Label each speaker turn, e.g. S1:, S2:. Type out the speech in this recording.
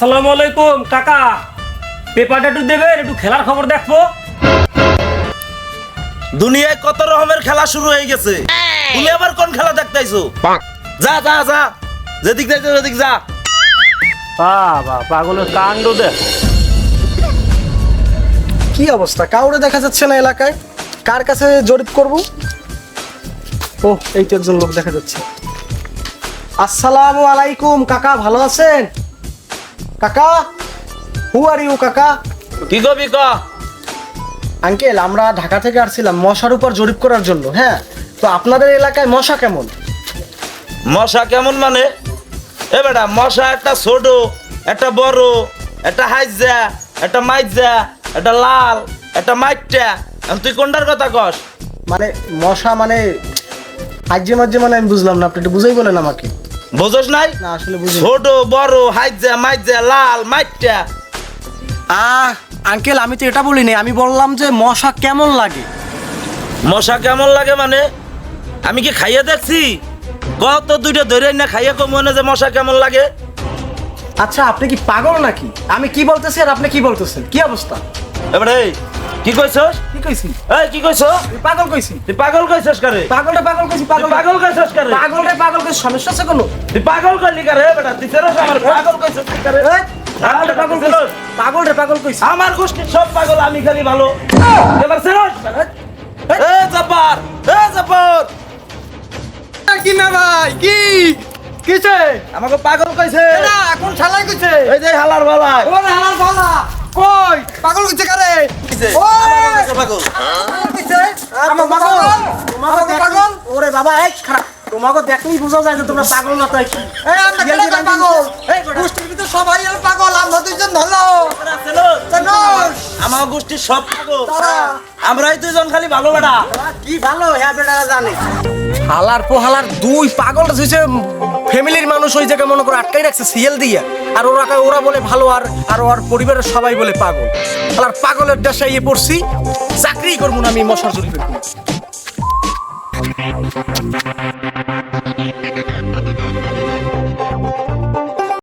S1: আসসালামু আলাইকুম কাকা। পেপারটা একটু দেবেন একটু খেলার খবর দেখব।
S2: দুনিয়ায় কত রকমের খেলা শুরু হয়ে গেছে। তুমি আবার কোন খেলা দেখতেইছো যা যা যা। যেদিক দেখছ যেদিক যা।
S1: বাবা পাগলের কাণ্ড দেখ।
S3: কি অবস্থা? কাউরে দেখা যাচ্ছে না এলাকায়? কার কাছে জরিপ করব? ও এই তো একজন লোক দেখা যাচ্ছে। আসসালামু আলাইকুম কাকা ভালো আছেন? কাকা হু আর ইউ কাকা?
S2: কি কবি ক
S3: আঙ্কেল আমরা ঢাকা থেকে আসছিলাম মশার উপর জরিপ করার জন্য হ্যাঁ? তো আপনাদের এলাকায় মশা কেমন?
S2: মশা কেমন মানে? এ বেটা মশা একটা ছোট একটা বড় একটা হাইজা একটা মাইজা একটা লাল একটা মাইটা এখন তুই কোনটার কথা কস?
S3: মানে মশা মানে হাজ্যে মাঝে মানে আমি বুঝলাম না আপনি একটু বুঝাই বলেন আমাকে।
S2: বুঝোস নাই? ছোট বড় হাইজা মাইজা লাল মাইটা
S3: আ আঙ্কেল আমি তো এটা বলিনি আমি বললাম যে মশা কেমন লাগে?
S2: মশা কেমন লাগে মানে? আমি কি খাইয়ে দেখছি? কত দুইটা ধরে না খাইয়ে কমনে মনে যে মশা কেমন লাগে?
S3: আচ্ছা আপনি কি পাগল নাকি? আমি কি বলতেছি আর আপনি কি বলতেছেন? কি অবস্থা?
S2: এবারে কি কইছস?
S3: কি কইছি?
S2: এই কি কইছ?
S3: আমি পাগল কইছি?
S2: তুই পাগল কইছস কারে?
S3: পাগলটা পাগল কইছি পাগল
S2: পাগল কইছস কারে?
S3: পাগল রে পাগল কইছি সমস্যা আছে কোনো?
S2: তুই পাগল কইলি কারে বেটা? তুই তেরস আমার পাগল কইছস তুই কারে?
S3: এই, পাগল রে পাগল কইছি। পাগল রে পাগল কইছি।
S2: আমার গোষ্ঠীর সব পাগল আমি খালি ভালো। এবার সেরস এ জব্বার এ জব্বার
S3: কি না ভাই কি? কিছে
S2: আমাকে পাগল কইছে।
S3: না এখন শালাই কইছে।
S2: এই যে হালার বালাই
S3: ও হালাল ভালা কই? পাগল কইছে কারে?
S2: কাছে পাগল।
S3: কইছে? আমার পাগল তোমাকে পাগল? ওরে বাবা এই খারাপ। তোমাকে দেখলেই বোঝা যায় যে তোমরা পাগল না তাই কি?
S4: এই আমরা কেন পাগল? এই গোষ্ঠীর ভিতরে সবাই আর পাগল আমরা দুইজন ভালো?
S2: আমার গোষ্ঠীর সব পাগল।
S4: তারা।
S2: আমরাই দুজন খালি ভালো বেটা।
S3: কি ভালো? হ্যাঁ বেটারা জানে। হালার পোহালার দুই পাগল হইছে ফ্যামিলির মানুষ ওই জায়গায় মনে করো আটকাই রাখছে, সিএল দিয়ে। আর ওরা ওরা বলে ভালো, আর আর ওর পরিবারের সবাই বলে পাগল। আর পাগলের দেশায় ইয়ে পড়ছি চাকরি করব না আমি মশার জুড়ি করব